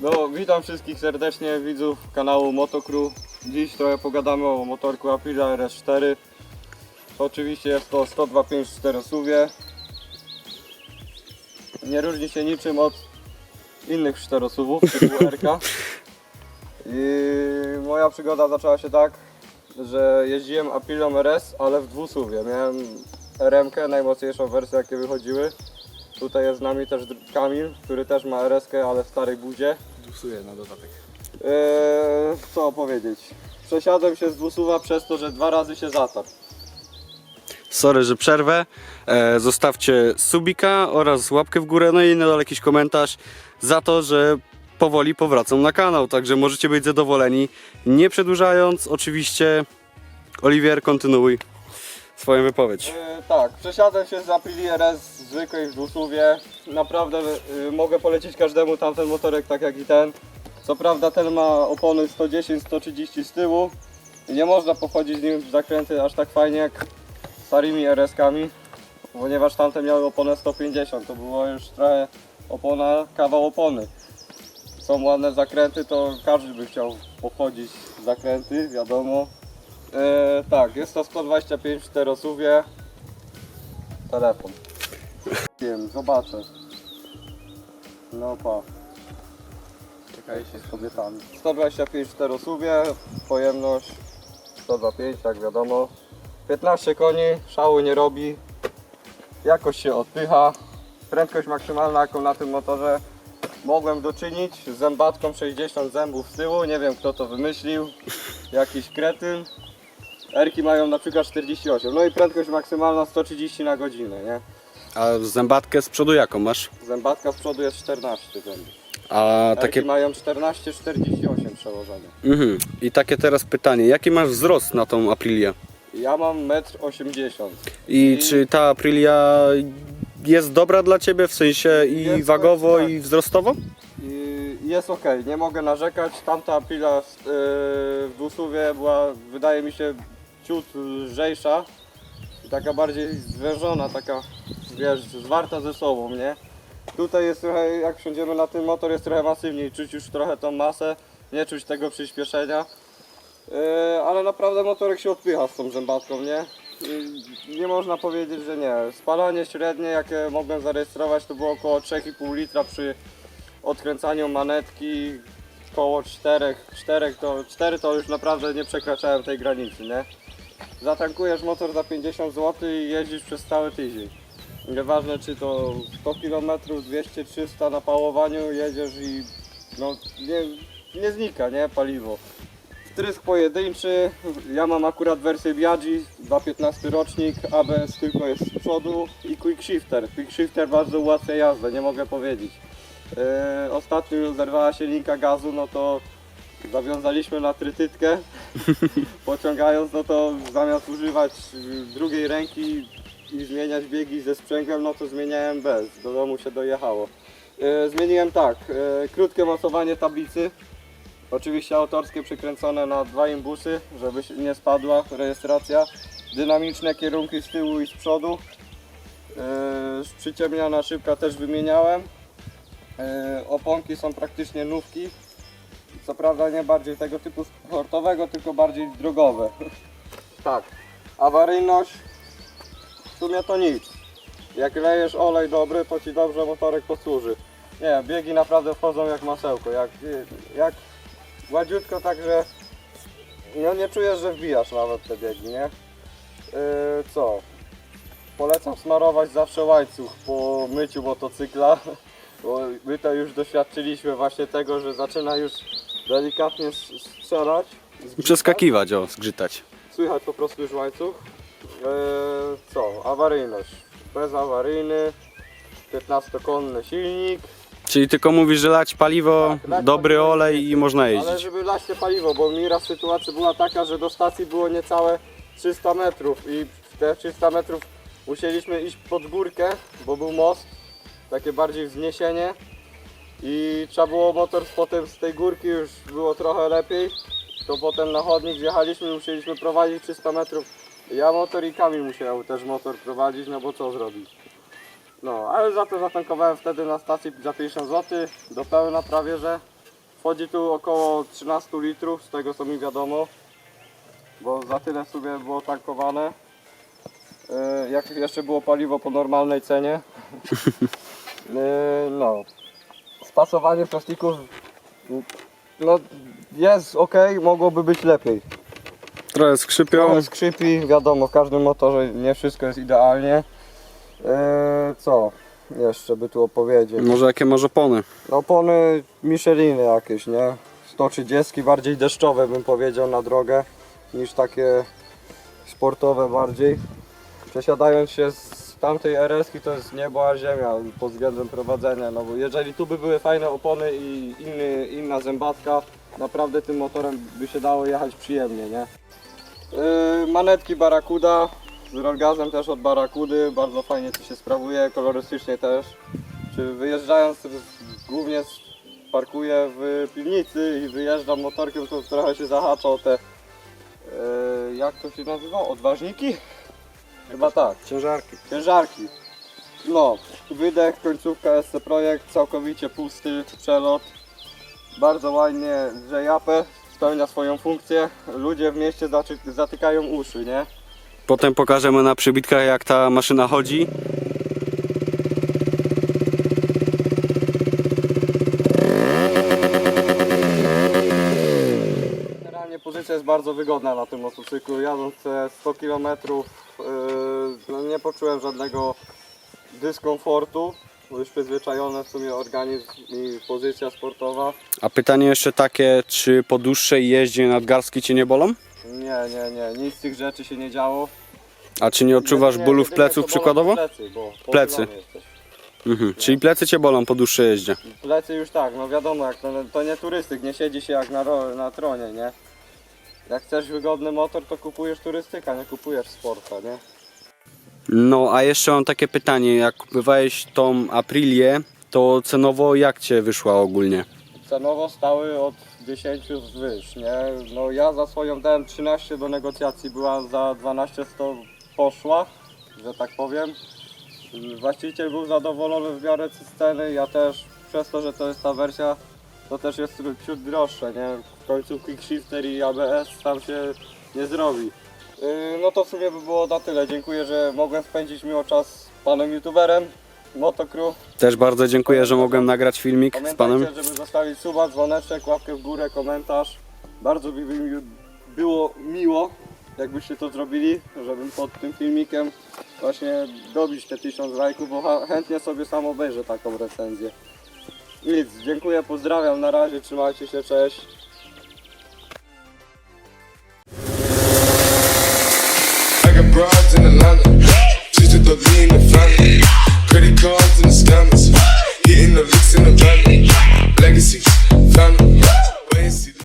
No, witam wszystkich serdecznie widzów kanału Motocrew. Dziś trochę pogadamy o motorku Aprilia RS4. Oczywiście jest to 102.5 czterosuwie. Nie różni się niczym od innych czterosuwów typu RK. I moja przygoda zaczęła się tak, że jeździłem Aprilią RS, ale w dwusuwie. Miałem RM, najmocniejszą wersję jakie wychodziły. Tutaj jest z nami też Kamil, który też ma RS, ale w starej budzie. Psuję na dodatek. Eee, co powiedzieć? Przesiadłem się z dwusuwa przez to, że dwa razy się zatarł. Sorry, że przerwę. E, zostawcie subika oraz łapkę w górę, no i na dole jakiś komentarz za to, że powoli powracam na kanał, także możecie być zadowoleni. Nie przedłużając, oczywiście, Oliwier, kontynuuj swoją wypowiedź. Eee, tak, przesiadłem się z Aprilii RS zwykłej w dwusuwie. Naprawdę y, mogę polecić każdemu tamten motorek tak jak i ten. Co prawda ten ma opony 110-130 z tyłu i nie można pochodzić nim w zakręty aż tak fajnie jak starymi RS-kami, ponieważ tamte miały oponę 150, to było już trochę opona, kawał opony. Są ładne zakręty, to każdy by chciał pochodzić w zakręty, wiadomo. E, tak, jest to 125 w czterosuwie. Telefon. Wiem, zobaczę. No pa. Czekajcie z kobietami. 125 w pojemność 125, tak wiadomo. 15 koni, szału nie robi. Jakoś się odpycha. Prędkość maksymalna jaką na tym motorze mogłem doczynić z zębatką 60 zębów z tyłu. Nie wiem kto to wymyślił. Jakiś kretyn. Erki mają na przykład 48. No i prędkość maksymalna 130 na godzinę, nie? A zębatkę z przodu jaką masz? Zębatka z przodu jest 14 zębów. A Erki takie... mają 14-48 przełożenie. Mhm. I takie teraz pytanie, jaki masz wzrost na tą Aprilię? Ja mam 1,80 m. I I- czy ta Aprilia jest dobra dla Ciebie w sensie i Jest, wagowo tak. i wzrostowo? I jest ok, nie mogę narzekać. Tamta pila yy, w dwusuwie była, wydaje mi się, ciut lżejsza. Taka bardziej zwężona, taka, wiesz, zwarta ze sobą, nie? Tutaj jest trochę, jak wsiądziemy na ten motor, jest trochę masywniej. Czuć już trochę tą masę, nie czuć tego przyspieszenia. Yy, ale naprawdę motorek się odpycha z tą zębatką, nie? Nie można powiedzieć, że nie. Spalanie średnie, jakie mogłem zarejestrować, to było około 3,5 litra przy odkręcaniu manetki koło 4, 4 to 4 to już naprawdę nie przekraczałem tej granicy, nie? Zatankujesz motor za 50 zł i jeździsz przez cały tydzień. Nieważne czy to 100 km, 200, 300 na pałowaniu jedziesz i no nie, nie znika, nie? Paliwo. Wtrysk pojedynczy, ja mam akurat wersję Biagi, 215 rocznik, ABS tylko jest z przodu i Quick Shifter. Quick Shifter bardzo ułatwia jazdę, nie mogę powiedzieć. Yy, ostatnio zerwała się linka gazu, no to zawiązaliśmy na trytytkę. Pociągając, no to zamiast używać yy, drugiej ręki i zmieniać biegi ze sprzęgłem, no to zmieniałem bez. Do domu się dojechało. Yy, zmieniłem tak, yy, krótkie mocowanie tablicy. Oczywiście autorskie przykręcone na dwa imbusy, żeby nie spadła rejestracja. Dynamiczne kierunki z tyłu i z przodu. Przyciemniana szybka też wymieniałem. Oponki są praktycznie nówki. Co prawda nie bardziej tego typu sportowego, tylko bardziej drogowe. tak. Awaryjność. W sumie to nic. Jak lejesz olej dobry, to ci dobrze motorek posłuży. Nie, biegi naprawdę wchodzą jak masełko. Jak, jak gładziutko, także no nie czujesz, że wbijasz nawet te biegi, nie? Yy, co? Polecam smarować zawsze łańcuch po myciu motocykla, bo my to już doświadczyliśmy właśnie tego, że zaczyna już delikatnie strzelać. zgrzytać. Przeskakiwać, o, zgrzytać. Słychać po prostu już łańcuch. Yy, co? Awaryjność. Bezawaryjny, 15-konny silnik. Czyli tylko mówisz, że lać paliwo, Tak, lać dobry paliwo olej i można Ale jeździć. żeby lać te paliwo, bo mi raz sytuacja była taka, że do stacji było niecałe 300 metrów i w te 300 metrów musieliśmy iść pod górkę, bo był most, takie bardziej wzniesienie i trzeba było motor potem z tej górki już było trochę lepiej, to potem na chodnik wjechaliśmy i musieliśmy prowadzić 300 metrów. Ja motor i Kamil musiał też motor prowadzić, no bo co zrobić. No, ale za to zatankowałem wtedy na stacji za 50 zł, do pełna prawie, że Wchodzi tu około 13 litrów, z tego co mi wiadomo, bo za tyle sobie było tankowane. Yy, Jak jeszcze było paliwo po normalnej cenie. Yy, No. Spasowanie plastików no, jest ok, mogłoby być lepiej. Trochę skrzypią. Trochę skrzypi, wiadomo, w każdym motorze nie wszystko jest idealnie. Yy, co jeszcze by tu opowiedzieć? Może jakie masz opony? Opony Micheliny jakieś, nie? 130, bardziej deszczowe bym powiedział na drogę niż takie sportowe bardziej. Przesiadając się z tamtej RS-ki to jest niebo a ziemia pod względem prowadzenia, no bo jeżeli tu by były fajne opony i inny, inna zębatka, naprawdę tym motorem by się dało jechać przyjemnie, nie? Yy, manetki Barracuda z rollgazem też od Barracudy, bardzo fajnie to się sprawuje, kolorystycznie też. Czy wyjeżdżając głównie parkuję w piwnicy i wyjeżdżam motorkiem, to trochę się zahacza o te, yy, jak to się nazywa, odważniki? Chyba tak. Ciężarki. Ciężarki. No, wydech, końcówka SC Projekt, całkowicie pusty przelot. Bardzo ładnie J-Apę, spełnia swoją funkcję. Ludzie w mieście zaczy- zatykają uszy, nie? Potem pokażemy na przybitkach jak ta maszyna chodzi. Generalnie pozycja jest bardzo wygodna na tym motocyklu. Jadąc te 100 km nie poczułem żadnego dyskomfortu. Bo już przyzwyczajony w sumie organizm i pozycja sportowa. A pytanie jeszcze takie, czy po dłuższej jeździe nadgarstki cię nie bolą? Nie, nie, nie, nic z tych rzeczy się nie działo. A czy nie odczuwasz Nie, bólów jedynie pleców to bolą przykładowo? Plecy, bo Plecy. pochylony jesteś. Mhm. Czyli plecy cię bolą po dłuższej jeździe. Plecy już tak, no wiadomo, jak to, to nie turystyk, nie siedzi się jak na, ro, na tronie, nie? Jak chcesz wygodny motor, to kupujesz turystyka, nie kupujesz sporta, nie? No a jeszcze mam takie pytanie, jak kupowałeś tą Aprilię, to cenowo jak cię wyszła ogólnie? Cenowo stały od 10 wzwyż, nie? No ja za swoją dałem 13 do negocjacji, była za 12 100 poszła, że tak powiem. Właściciel był zadowolony w miarę ceny, ja też, przez to, że to jest ta wersja, to też jest ciut droższe, nie? W końcu quickshifter i ABS tam się nie zrobi. Yy, No to w sumie by było na tyle. Dziękuję, że mogłem spędzić miło czas z panem youtuberem, Motocrew. Też bardzo dziękuję, że mogłem nagrać filmik z panem. Pamiętajcie, żeby zostawić suba, dzwoneczek, łapkę w górę, komentarz. Bardzo by mi było miło, jakbyście to zrobili, żebym pod tym filmikiem właśnie dobić te 1000 lajków, bo chętnie sobie sam obejrzę taką recenzję. Nic, dziękuję, pozdrawiam, na razie, trzymajcie się, cześć. broads in Atlanta. Just to the lean and family. Credit cards and the scammers. Hitting the licks in the van. Legacy, family.